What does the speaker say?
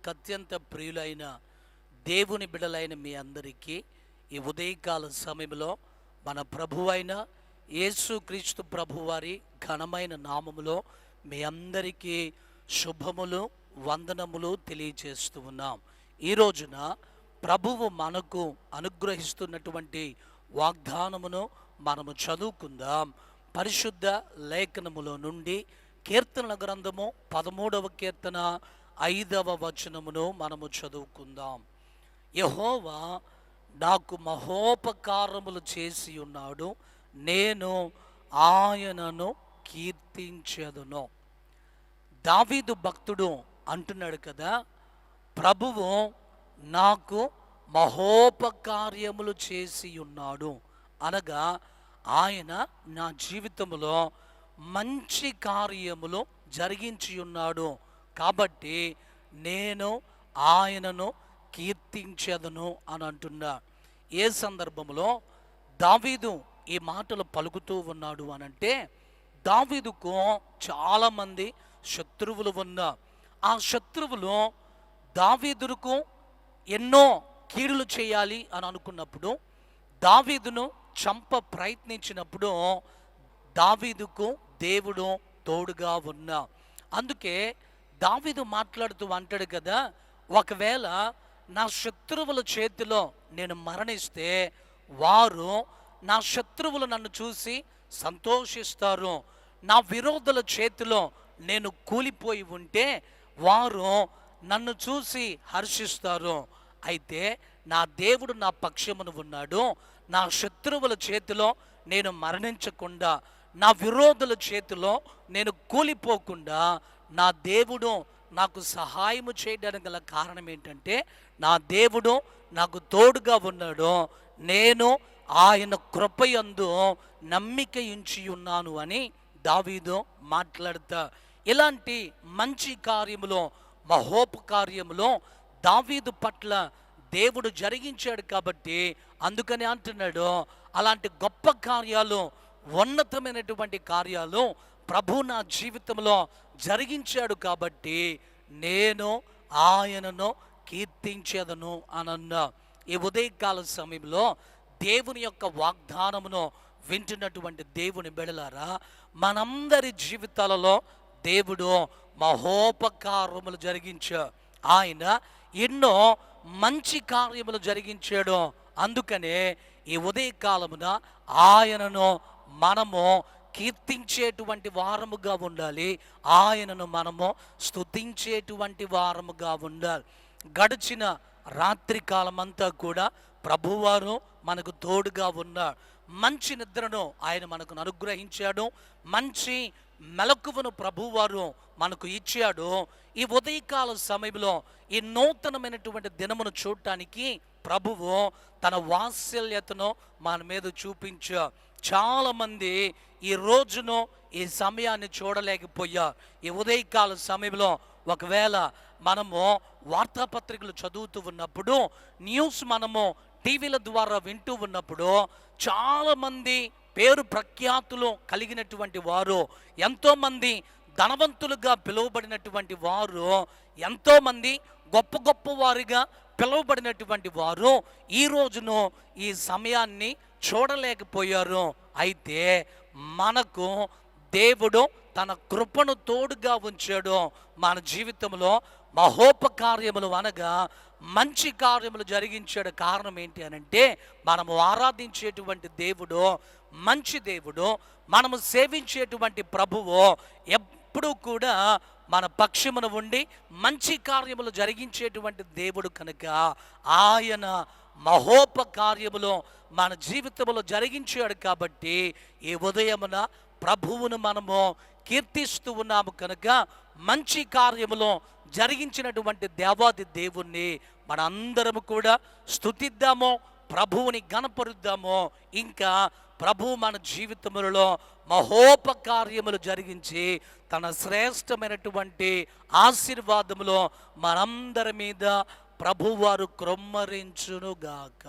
నాకు అత్యంత ప్రియులైన దేవుని బిడలైన మీ అందరికీ ఈ ఉదయకాల సమయంలో మన ప్రభువైన యేసుక్రీస్తు ప్రభువారి ఘనమైన నామములో మీ అందరికీ శుభములు వందనములు తెలియజేస్తూ ఉన్నాం. ఈ రోజున ప్రభువు మనకు అనుగ్రహిస్తున్నటువంటి వాగ్దానమును మనము చదువుకుందాం. పరిశుద్ధ లేఖనములో నుండి కీర్తనల గ్రంథము పదమూడవ కీర్తన ఐదవ వచనమును మనము చదువుకుందాం. యహోవా నాకు మహోపకారములు చేసి ఉన్నాడు. నేను ఆయనను కీర్తించదును. దావీదు భక్తుడు అంటున్నాడు కదా ప్రభువు నాకు మహోపకార్యములు చేసి ఉన్నాడు. అనగా ఆయన నా జీవితంలో మంచి కార్యములు జరిగించి ఉన్నాడు. కాబట్టి నేను ఆయనను కీర్తించదను అని అంటున్నా. ఏ సందర్భంలో దావీదు ఈ మాటలు పలుకుతూ ఉన్నాడు అనంటే దావీదుకు చాలామంది శత్రువులు ఉన్న ఆ శత్రువులు దావీదుకు ఎన్నో కీడులు చేయాలి అని అనుకున్నప్పుడు దావీదును చంప ప్రయత్నించినప్పుడు దావీదుకు దేవుడు తోడుగా ఉన్నా. అందుకే దావిదు మాట్లాడుతూ అంటాడు కదా ఒకవేళ నా శత్రువుల చేతిలో నేను మరణిస్తే వారు నా శత్రువులు నన్ను చూసి సంతోషిస్తారు. నా విరోధుల చేతిలో నేను కూలిపోయి ఉంటే వారు నన్ను చూసి హర్షిస్తారు. అయితే నా దేవుడు నా పక్షమును ఉన్నాడు. నా శత్రువుల చేతిలో నేను మరణించకుండా నా విరోధుల చేతిలో నేను కూలిపోకుండా నా దేవుడు నాకు సహాయము చేయడానికి గల కారణం ఏంటంటే నా దేవుడు నాకు తోడుగా ఉన్నాడు. నేను ఆయన కృపయందు నమ్మిక ఉంచి ఉన్నాను అని దావీదు మాట్లాడతా. ఇలాంటి మంచి కార్యములో మహోపకార్యములో దావీదు పట్ల దేవుడు జరిగించాడు కాబట్టి అందుకని అంటున్నాడు అలాంటి గొప్ప కార్యాలు ఉన్నతమైనటువంటి కార్యాలు ప్రభు నా జీవితంలో జరిగించాడు కాబట్టి నేను ఆయనను కీర్తించేదను అనన్న ఈ ఉదయకాల సమయంలో దేవుని యొక్క వాగ్దానమును వింటున్నటువంటి దేవుని బిడలారా మనందరి జీవితాలలో దేవుడు మహోపకారములు జరిగించా ఆయన ఎన్నో మంచి కార్యములు జరిగించాడు. అందుకనే ఈ ఉదయకాలమున ఆయనను మనము కీర్తించేటువంటి వారముగా ఉండాలి. ఆయనను మనము స్తుతించేటువంటి వారముగా ఉండాలి. గడిచిన రాత్రి కాలమంతా కూడా ప్రభువారు మనకు తోడుగా ఉన్నారు. మంచి నిద్రను ఆయన మనకు అనుగ్రహించాడు. మంచి మెలకువను ప్రభువారు మనకు ఇచ్చాడు. ఈ ఉదయకాల సమయంలో ఈ నూతనమైనటువంటి దినమును చూడటానికి ప్రభువు తన వాత్సల్యతను మన మీద చూపించా. చాలామంది ఈ రోజును ఈ సమయాన్ని చూడలేకపోయారు. ఈ ఉదయకాల సమయంలో ఒకవేళ మనము వార్తాపత్రికలు చదువుతూ ఉన్నప్పుడు న్యూస్ మనము టీవీల ద్వారా వింటూ ఉన్నప్పుడు చాలామంది పేరు ప్రఖ్యాతులు కలిగినటువంటి వారు ఎంతోమంది ధనవంతులుగా పిలువబడినటువంటి వారు ఎంతోమంది గొప్ప గొప్ప వారిగా పిలువబడినటువంటి వారు ఈ రోజును ఈ సమయాన్ని చూడలేకపోయారు. అయితే మనకు దేవుడు తన కృపను తోడుగా ఉంచాడు. మన జీవితంలో మహోపకార్యములు అనగా మంచి కార్యములు జరిగించాడు కారణం ఏంటి అని అంటే మనము ఆరాధించేటువంటి దేవుడు మంచి దేవుడు మనము సేవించేటువంటి ప్రభువు ఎప్పుడూ కూడా మన పక్షమున ఉండి మంచి కార్యములు జరిగించేటువంటి దేవుడు కనుక ఆయన మహోపకార్యములో మన జీవితంలో జరిగించాడు కాబట్టి ఈ ఉదయమున ప్రభువును మనము కీర్తిస్తూ ఉన్నాము కనుక మంచి కార్యములో జరిగించినటువంటి దేవాది దేవుణ్ణి మనందరము కూడా స్తుతిద్దాము ప్రభువుని గణపరుద్దాము ఇంకా ప్రభు మన జీవితములలో మహోపకార్యములు జరిగించి తన శ్రేష్టమైనటువంటి ఆశీర్వాదములో మనందరి మీద ప్రభువారు క్రొమ్మరించునుగాక.